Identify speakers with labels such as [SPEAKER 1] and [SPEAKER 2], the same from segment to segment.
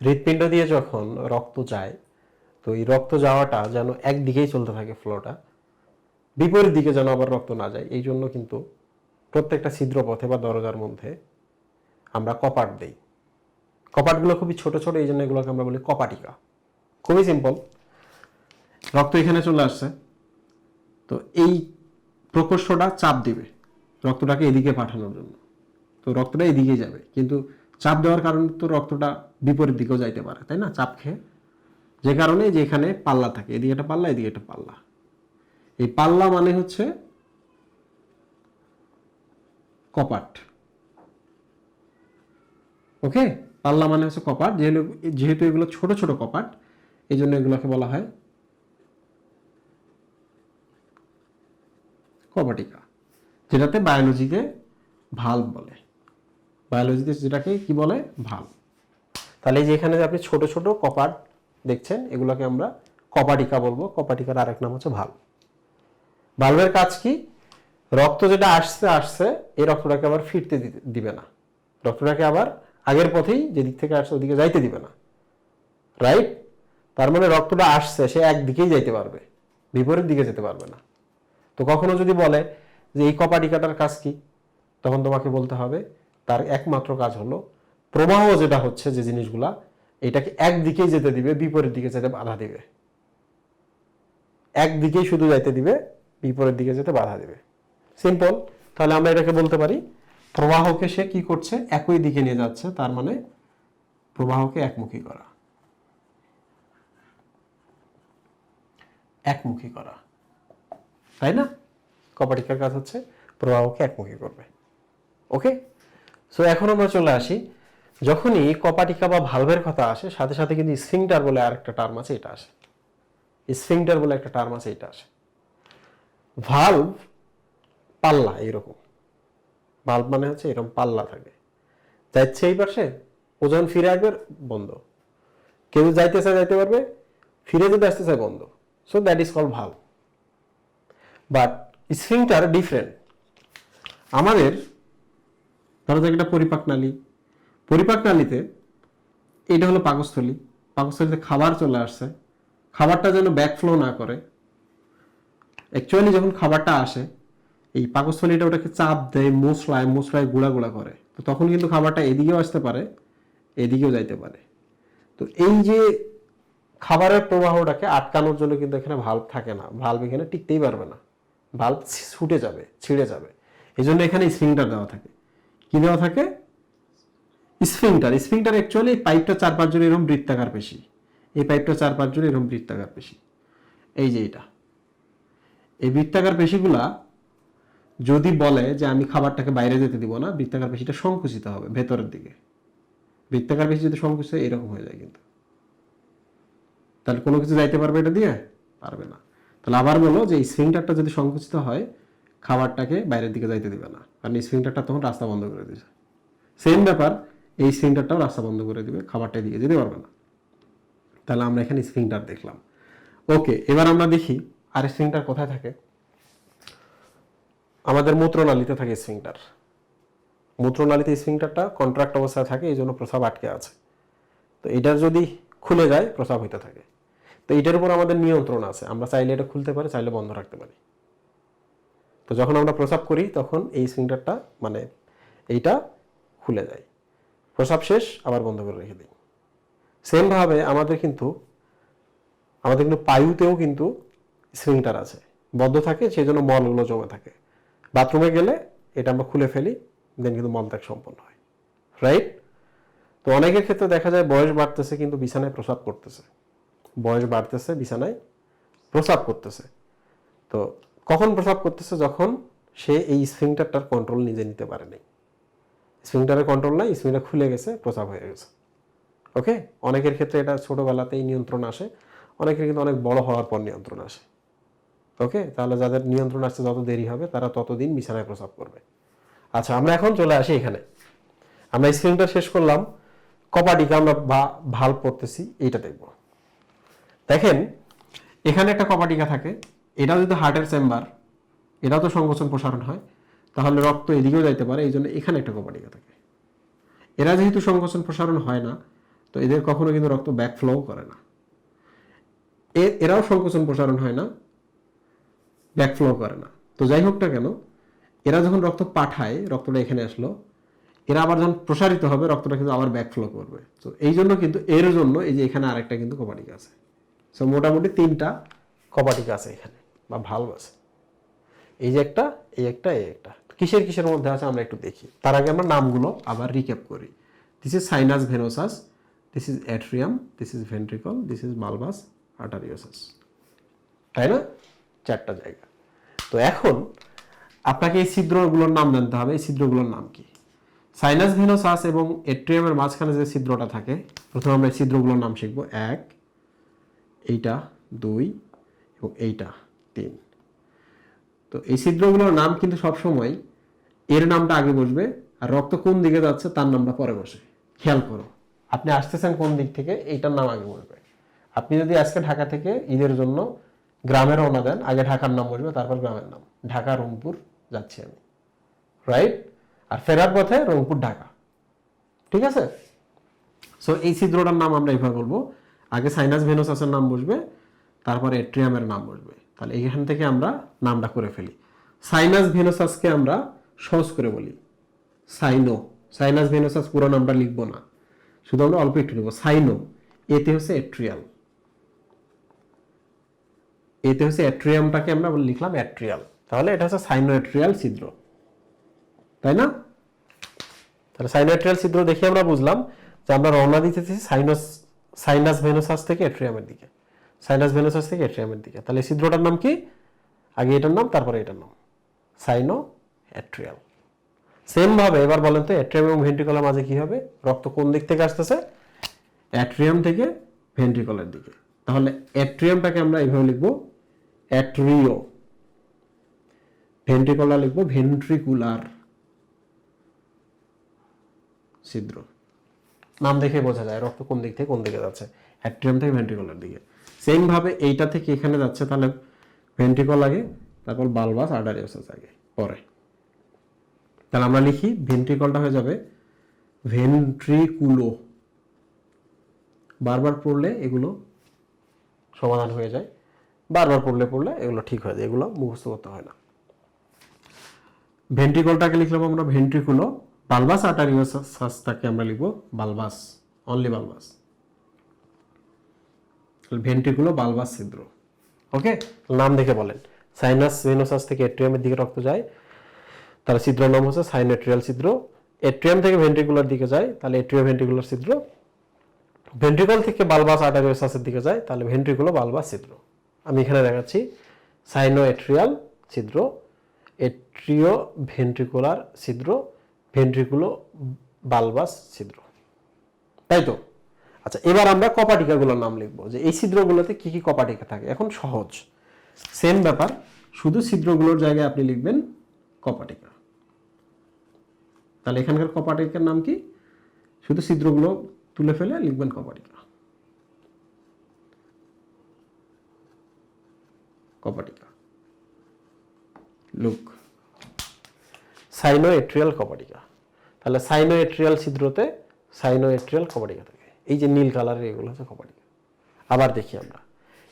[SPEAKER 1] হৃৎপিণ্ড দিয়ে যখন রক্ত যায়, তো এই রক্ত যাওয়াটা যেন একদিকেই চলতে থাকে ফ্লোটা বিপরীত দিকে যেন আবার রক্ত না যায়। এই জন্য কিন্তু প্রত্যেকটা ছিদ্র পথে বা দরজার মধ্যে আমরা কপাট দেই। কপাটগুলো খুবই ছোট ছোট, এই জন্য এগুলোকে আমরা বলি কপাটিকা। খুবই সিম্পল রক্ত এখানে চলে আসছে। তো এই প্রকোষ্ঠটা চাপ দিবে রক্তটাকে এদিকে পাঠানোর জন্য। তো রক্তটা এদিকেই যাবে। কিন্তু চাপ দেওয়ার কারণে তো রক্তটা বিপরীত দিকেও যাইতে পারে, তাই না? চাপ খেয়ে। যে কারণে যে এখানে পাল্লা থাকে, এদিকে একটা পাল্লা, এদিকে একটা পাল্লা। এই পাল্লা মানে হচ্ছে কপাট। ওকে? পাল্লা মানে হচ্ছে কপাট, যেহেতু যেহেতু এগুলো ছোট ছোট কপাট এই জন্য এগুলোকে বলা হয় কপাটিকা, যেটাতে বায়োলজিতে ভাল্ব বলে। বায়োলজিতে যেটাকে কি বলে? ভালো। তাহলে যে এখানে যে আপনি ছোট ছোট কপাট দেখছেন, এগুলোকে আমরা কপাটিকা বলব। কপাটিকার আরেক নাম হচ্ছে ভালো। ভালভের কাজ কি? রক্ত যেটা আসছে আসছে, এই রক্তটাকে আবার ফিরতে দিবে না। রক্তটাকে আবার আগের পথেই যেদিক থেকে আসছে, ওদিকে যাইতে দিবে না। রাইট তার মানে রক্তটা আসছে, সে একদিকেই যাইতে পারবে। বিপরীত দিকে যেতে পারবে না। তো কখনো যদি বলে যে এই কপাটিকাটার কাজ কি? তখন তোমাকে বলতে হবে তার একমাত্র কাজ হলো প্রবাহ যেটা হচ্ছে যে জিনিসগুলা, এটাকে একদিকেই যেতে দিবে, বিপরীত দিকে যেতে বাধা দিবে। একদিকেই শুধু যাইতে দিবে, বিপরীত দিকে যেতে বাধা দিবে। সিম্পল তাহলে আমরা এটাকে বলতে পারি, প্রবাহকে সে কি করছে? একই দিকে নিয়ে যাচ্ছে, তার মানে প্রবাহকে একমুখী করা। একমুখী করা। তাই না? কপাটিকার কাজ হচ্ছে প্রবাহকে একমুখী করবে। ওকে সো এখন আমরা চলে আসি। যখনই কপাটিকা বা ভালভের কথা আসে, সাথে সাথে কিন্তু স্ফিংটার বলে আরেকটা টার্ম আছে, এটা আসে। স্ফিংটার বলে একটা টার্ম আছে, এটা আসে। ভালভ পাল্লা, এইরকম। ভালভ মানে হচ্ছে এরকম পাল্লা থাকে। যাচ্ছে এই পাশে, ওজন ফিরে আসবে বন্ধ। কেউ যাইতে চায় যাইতে পারবে, ফিরে যদি আসতে চায় বন্ধ। So that is call valve but sphincter different আমাদের ধরো যাক একটা পরিপাক নালী। পরিপাক নালীতে এটা হলো পাকস্থলী। পাকস্থলীতে খাবার চলে আসছে। খাবারটা যেন ব্যাকফ্লো না করে। অ্যাকচুয়ালি যখন খাবারটা আসে, এই পাকস্থলীটা ওটাকে চাপ দেয় মশলায় মশলায় গুঁড়া গুঁড়া করে। তো তখন কিন্তু খাবারটা এদিকেও আসতে পারে, এদিকেও যাইতে পারে। তো এই যে খাবারের প্রবাহটাকে আটকানোর জন্য কিন্তু এখানে ভাল্ব থাকে না। ভাল্ব এখানে টিকতেই পারবে না। ভাল্ব ছুটে যাবে, ছিঁড়ে যাবে। এই জন্য এখানে স্প্রিংটার দেওয়া থাকে। কি দেওয়া থাকে? স্ফিংটার। স্ফিংটার অ্যাকচুয়ালি পাইপটা চার পাঁচ জন এরকম বৃত্তাকার পেশি। এই পাইপটা চার পাঁচ জন এরকম বৃত্তাকার পেশি। এই যে এটা। এই বৃত্তাকার পেশিগুলা যদি বলে যে আমি খাবারটাকে বাইরে যেতে দিব না, বৃত্তাকার পেশিটা সংকুচিত হবে ভেতরের দিকে। বৃত্তাকার পেশি যদি সংকুচিত হয়, এরকম হয়ে যায় কিন্তু। তাহলে কোনো কিছু যাইতে পারবে এটা দিয়ে? পারবে না। তাহলে আবার বলো যে এই স্ফিংটারটা যদি সংকুচিত হয় খাবারটাকে বাইরের দিকে যাইতে দিবে না। কারণ এই স্ফিংটারটা তখন রাস্তা বন্ধ করে দিয়েছে। সেম ব্যাপার, এই স্ফিংটারটাও রাস্তা বন্ধ করে দিবে খাবারটা দিয়ে যেতে পারবে না। তাহলে আমরা এখানে স্ফিংটার দেখলাম। ওকে এবার আমরা দেখি আর স্ফিংটার কোথায় থাকে। আমাদের মূত্রনালীতে থাকে স্ফিংটার মূত্রনালীতে স্ফিংটারটা কন্ট্রাক্ট অবস্থায় থাকে, এই জন্য প্রস্রাব আটকে আছে। তো এটার যদি খুলে যায়, প্রস্রাব হইতে থাকে। তো এটার উপর আমাদের নিয়ন্ত্রণ আছে। আমরা চাইলে এটা খুলতে পারি, চাইলে বন্ধ রাখতে পারি। তো যখন আমরা প্রসাব করি, তখন এই স্ফিংটারটা মানে এইটা খুলে যায়। প্রসাব শেষ, আবার বন্ধ করে রেখে দিই। সেমভাবে আমাদের কিন্তু আমাদের কিন্তু পায়ুতেও কিন্তু স্ফিংটার আছে। বদ্ধ থাকে সেই জন্য মলগুলো জমে থাকে। বাথরুমে গেলে এটা আমরা খুলে ফেলি দেন কিন্তু মলত্যাগ সম্পন্ন হয়। রাইট তো অনেকের ক্ষেত্রে দেখা যায় বয়স বাড়তেছে, কিন্তু বিছানায় প্রসাব করতেছে। বয়স বাড়তেছে, বিছানায় প্রসাব করতেছে। তো কখন প্রস্রাব করতেছে? যখন সে এই স্ফিংটারটার কন্ট্রোল নিজে নিতে পারে নাই। স্ফিংটারের কন্ট্রোল নাই স্ফিংটার খুলে গেছে প্রস্রাব হয়ে গেছে। ওকে অনেকের ক্ষেত্রে এটা ছোটোবেলাতেই নিয়ন্ত্রণ আসে। অনেকের কিন্তু অনেক বড় হওয়ার পর নিয়ন্ত্রণ আসে। ওকে তাহলে যাদের নিয়ন্ত্রণ আসতে যত দেরি হবে, তারা ততদিন বিছানায় প্রস্রাব করবে। আচ্ছা আমরা এখন চলে আসি এখানে। আমরা স্ক্রিনটা শেষ করলাম। কপাটিকে আমরা ভা- ভালো পড়তেছি এইটা দেখব। দেখেন, এখানে একটা কপাটিকা থাকে। এটাও যদি হার্টের চেম্বার এটাও তো সংকোচন প্রসারণ হয়, তাহলে রক্ত এদিকেও যাইতে পারে এই জন্য এখানে একটা কপাটিকা থাকে। এরা যেহেতু সংকোচন প্রসারণ হয় না, তো এদের কখনো কিন্তু রক্ত ব্যাক ফ্লো করে না। এরাও সংকোচন প্রসারণ হয় না ব্যাক ফ্লো করে না। তো যাই হোক না কেন, এরা যখন রক্ত পাঠায়, রক্তটা এখানে আসলো, এরা আবার যখন প্রসারিত হবে, রক্তটা কিন্তু আবার ব্যাক ফ্লো করবে। তো এই জন্য কিন্তু এর জন্য এই যে এখানে আরেকটা কিন্তু কপাটিকা আছে। সো মোটামুটি তিনটা কপাটিকা আছে এখানে। বা আছে। এই যে একটা, এই একটা এই একটা। কিসের কিসের মধ্যে আছে আমরা একটু দেখি। তার আগে আমরা নামগুলো আবার রিক্যাপ করি। This is sinus venosus this is atrium this is ventricle this is bulbus arteriosus তাই না? চারটা জায়গা। তো এখন আপনাকে এই ছিদ্রগুলোর নাম জানতে হবে। এই ছিদ্রগুলোর নাম কি? সাইনাস ভেনোসাস এবং এট্রিয়ামের মাঝখানে যে ছিদ্রটা থাকে, প্রথমে আমরা এই ছিদ্রগুলোর নাম শিখব। এক, এইটা, দুই এবং এইটা। তিন তো এই ছিদ্রগুলোর নাম কিন্তু সবসময় এর নামটা আগে বসবে, আর রক্ত কোন দিকে যাচ্ছে তার নামটা পরে বসে। খেয়াল করো। আপনি আসতেছেন কোন দিক থেকে, এইটার নাম আগে বসবে। আপনি যদি আজকে ঢাকা থেকে ঈদের জন্য গ্রামে রওনা দেন, আগে ঢাকার নাম বসবে, তারপর গ্রামের নাম। ঢাকা, রংপুর যাচ্ছি আমি। রাইট আর ফেরার পথে রংপুর, ঢাকা। ঠিক আছে? সো এই ছিদ্রটার নাম আমরা এইভাবে বলব। আগে সাইনাস ভেনোসাসের নাম বসবে, তারপরে এট্রিয়ামের নাম বসবে। তাহলে এখান থেকে আমরা নামটা করে ফেলি। সাইনাস ভেনোসাসকে আমরা সহজ করে বলি। সাইনো সাইনাস ভেনোসাস পুরো নামটা লিখব না। শুধু আমরা অল্প একটু নেব সাইনো এতে হচ্ছে এট্রিয়াল এতে হচ্ছে অ্যাট্রিয়ামটাকে আমরা লিখলাম অ্যাট্রিয়াল তাহলে এটা হচ্ছে সাইনো অ্যাট্রিয়াল ছিদ্র। তাই না? তাহলে সাইনোএট্রিয়াল ছিদ্র দেখে আমরা বুঝলাম যে আমরা রওনা দিতেছি সাইনাস সাইনাস ভেনোসাস থেকে অ্যাট্রিয়ামের দিকে। সাইনাস ভেনোসাস থেকে এট্রিয়ামের দিকে। তাহলে ছিদ্রটার নাম কি? আগে এটার নাম, তারপরে এটার নাম। সাইনো অ্যাট্রিয়াল সেম ভাবে এবার বলেন তো, অ্যাট্রিয়াম এবং ভেন্ট্রিকলের মাঝে কি হবে? রক্ত কোন দিক থেকে আসতেছে? অ্যাট্রিয়াম থেকে ভেন্ট্রিকলের দিকে। তাহলে অ্যাট্রিয়ামটাকে আমরা এইভাবে লিখব, অ্যাট্রিও। ভেন্ট্রিকলার লিখব, ভেন্ট্রিকুলার ছিদ্র। নাম দেখে বোঝা যায়, রক্ত কোন দিক থেকে কোন দিকে যাচ্ছে। অ্যাট্রিয়াম থেকে ভেন্ট্রিকলের দিকে। সেম ভাবে এইটা থেকে এখানে যাচ্ছে, তাহলে ভেন্ট্রিকল আগে তারপর বালবাস আর্টারিওসাস আগে, পরে। তাহলে আমরা লিখি ভেন্ট্রিকলটা হয়ে যাবে ভেন্ট্রিকুলো বারবার পড়লে এগুলো সমাধান হয়ে যায়, বারবার পড়লে পড়লে এগুলো ঠিক হয়ে যায়, এগুলো মুখস্থ করতে হয় না। ভেন্ট্রিকলটাকে লিখলাম আমরা ভেন্ট্রিকুলো বালবাস আর্টারিওসাসটাকে আমরা লিখব বালবাস অনলি বালবাস ভেন্ট্রিকুলো বালবাস ছিদ্র ওকে, নাম দেখে বলেন। সাইনাস ভেনোসাস থেকে এট্রিয়ামের দিকে রক্ত যায়, তাহলে ছিদ্র নাম হচ্ছে সাইনোট্রিয়াল ছিদ্র। এট্রিয়াম থেকে ভেন্ট্রিকুলার দিকে যায়, তাহলে এট্রিও ভেন্ট্রিকুলার ছিদ্র। ভেন্ট্রিকল থেকে বালবাস আর্টারিওসাসের দিকে যায়, তাহলে ভেন্ট্রিকুলো বালবাস ছিদ্র। আমি এখানে দেখাচ্ছি সাইনো এট্রিয়াল ছিদ্র, এট্রিও ভেন্ট্রিকুলার ছিদ্র ভেন্ট্রিকুলো বালবাস ছিদ্র। তাই তো? আচ্ছা এবার আমরা কপাটিকাগুলোর নাম লিখব। যে এই ছিদ্রগুলোতে কি কি কপাটিকা থাকে? এখন সহজ। সেম ব্যাপার, শুধু ছিদ্রগুলোর জায়গায় আপনি লিখবেন কপাটিকা। তাহলে এখানকার কপাটিকার নাম কি? শুধু ছিদ্রগুলো তুলে ফেলে লিখবেন কপাটিকা। কপাটিকা। লুক সাইনোএট্রিয়াল কপাটিকা। তাহলে সাইনোএট্রিয়াল ছিদ্রতে সাইনোএট্রিয়াল কপাটিকা থাকে। এই যে নীল কালারের এগুলো হচ্ছে কপাটিকা আবার দেখি আমরা।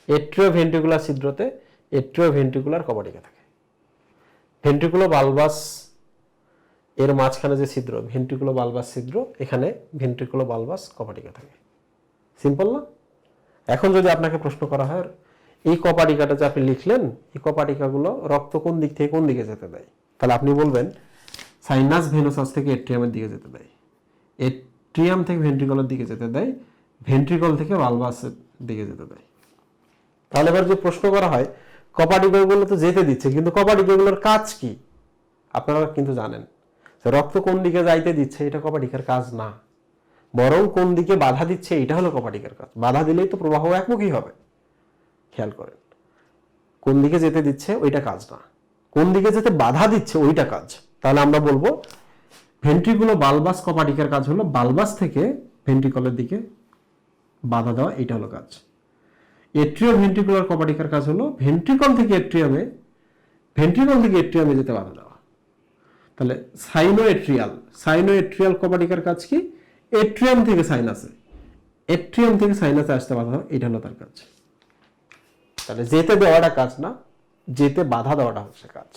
[SPEAKER 1] এট্রিও ভেন্ট্রিকুলার ছিদ্রতে এট্রিও ভেন্ট্রিকুলার কপাটিকা থাকে। ভেন্ট্রিকুলো বালবাস এর মাঝখানে যে ছিদ্র, ভেন্ট্রিকুলো বালবাস ছিদ্র, এখানে ভেন্ট্রিকুলো বালবাস কপাটিকা থাকে। সিম্পল না? এখন যদি আপনাকে প্রশ্ন করা হয়, এই কপাটিকাটা যে আপনি লিখলেন, এই কপাটিকাগুলো রক্ত কোন দিক থেকে কোন দিকে যেতে দেয়? তাহলে আপনি বলবেন, সাইনাস ভেনোসাস থেকে এট্রিয়ামের দিকে যেতে দেয়। এট্রিয়াম থেকে ভেন্ট্রিকলের দিকে যেতে দেয়, ভেন্ট্রিকল থেকে বালবাসের দিকে যেতে দেয়। তাহলে এবার যে প্রশ্ন করা হয় কপাটিকাগুলো তো যেতে দিচ্ছে, কিন্তু কপাটিকাগুলোর কাজ কি? আপনারা কিন্তু জানেন। রক্ত কোন দিকে যাইতে দিচ্ছে, এটা কপাটিকার কাজ না। বরং কোন দিকে বাধা দিচ্ছে, এটা হলো কপাটিকার কাজ। বাধা দিলেই তো প্রবাহ একমুখী হবে। খেয়াল করেন। কোন দিকে যেতে দিচ্ছে, ওইটা কাজ না। কোন দিকে যেতে বাধা দিচ্ছে, ওইটা কাজ। তাহলে আমরা বলব ভেন্ট্রিকুলো বালবাস কপাটিকার কাজ হলো বালবাস থেকে ভেন্ট্রিকলের দিকে বাধা দেওয়া, এটা হলো কাজ। এট্রিও ভেন্ট্রিকুলার কপাটিকার কাজ হলো ভেন্ট্রিকল থেকে এট্রিয়ামে ভেন্ট্রিকল থেকে এট্রিয়ামে যেতে বাধা দেওয়া। তাহলে সাইনো এট্রিয়াল সাইনো এট্রিয়াল কপাটিকার কাজ কি? এট্রিয়াম থেকে সাইনাসে এট্রিয়াম থেকে সাইনাসে আসতে বাধা দেওয়া, এটা হলো তার কাজ। তাহলে যেতে দেওয়াটা কাজ না, যেতে বাধা দেওয়াটা হচ্ছে কাজ।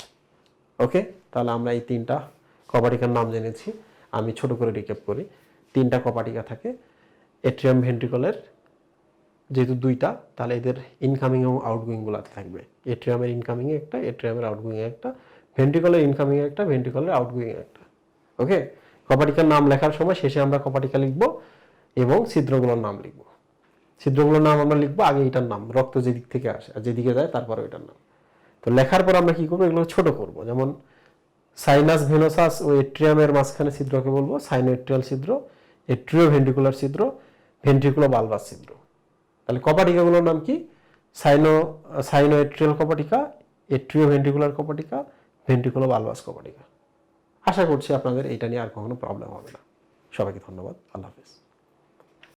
[SPEAKER 1] ওকে তাহলে আমরা এই তিনটা কপাটিকার নাম জেনেছি, আমি ছোট করে রিক্যাপ করি। তিনটা কপাটিকা থাকে এট্রিয়াম ভেন্ট্রিকলের যেহেতু দুইটা, তাহলে এদের ইনকামিং এবং আউটগোয়িংগুলোতে থাকবে। এট্রিয়ামের ইনকামিং একটা এট্রিয়ামের আউটগোয়িং একটা ভেন্ট্রিকলের ইনকামিং একটা ভেন্ট্রিকলের আউটগোয়িং একটা। ওকে কপাটিকার নাম লেখার সময় শেষে আমরা কপাটিকা লিখব এবং ছিদ্রগুলোর নাম লিখব। ছিদ্রগুলোর নাম আমরা লিখব, আগে এটার নাম, রক্ত যেদিক থেকে আসে আর যেদিকে যায় তারপরে ওইটার নাম। তো লেখার পর আমরা কি করব? এগুলো ছোট করব। যেমন সাইনাস ভেনোসাস ও এট্রিয়ামের মাঝখানে ছিদ্রকে বলব? সাইনোট্রিয়াল ছিদ্র এট্রিও ভেন্ট্রিকুলার ছিদ্র ভেন্ট্রিকুলো বালবাস ছিদ্র। তাহলে কপাটিকাগুলোর নাম কি? সাইনো, সাইনোএট্রিয়াল কপাটিকা এট্রিও ভেন্ট্রিকুলার কপাটিকা ভেন্ট্রিকুলো বালবাস কপাটিকা। আশা করছি আপনাদের এটা নিয়ে আর কখনো প্রবলেম হবে না। সবাইকে ধন্যবাদ। আল্লাহ হাফিজ।